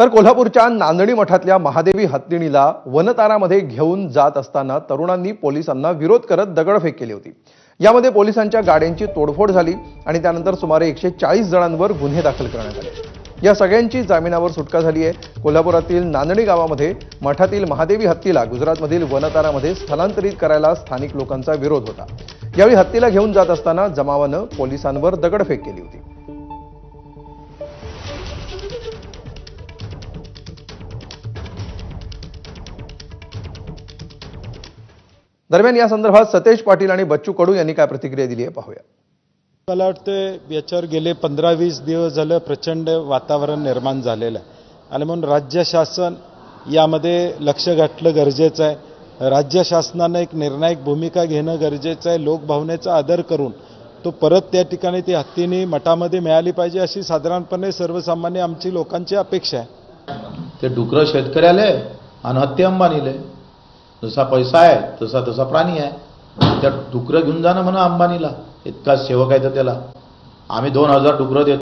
तर कोल्हापूरच्या नांदणी मठातल्या महादेवी हत्तीणीला वनतारामध्ये घेऊन जात असताना तरुणांनी पोलिसांना विरोध करत दगडफेक केली होती. यामध्ये पोलिसांच्या गाड्यांची तोडफोड झाली आणि त्यानंतर सुमारे एकशे चाळीस जणांवर गुन्हे दाखल करण्यात आले. या सगळ्यांची जामिनावर सुटका झाली आहे. कोल्हापुरातील नांदणी गावामध्ये मठातील महादेवी हत्तीला गुजरातमधील वनतारामध्ये स्थलांतरित करायला स्थानिक लोकांचा विरोध होता. यावेळी हत्तीला घेऊन जात असताना जमावानं पोलिसांवर दगडफेक केली होती. दरम्यान या संदर्भात सतेज पाटील आणि बच्चू कडू यांनी काय प्रतिक्रिया दिली आहे पाहूया. मला वाटतं याच्यावर गेले पंधरा वीस दिवस झालं प्रचंड वातावरण निर्माण झालेलं आहे. आणि म्हणून राज्य शासन यामध्ये लक्ष घातलं गरजेचं आहे. राज्य शासनानं एक निर्णायक भूमिका घेणं गरजेचं आहे. लोकभावनेचा आदर करून तो परत त्या ठिकाणी ती हत्तीने मठामध्ये मिळाली पाहिजे अशी साधारणपणे सर्वसामान्य आमची लोकांची अपेक्षा आहे. ते डुकरं शेतकऱ्याले आणि हत्ती अंबानीले. जसा पैसा आहे तसा तसा प्राणी आहे. त्या डुकरं घेऊन जा ना म्हणा अंबानीला. इतका सेवक आहे तर त्याला. आम्ही दोन हजार डुकरं देतो.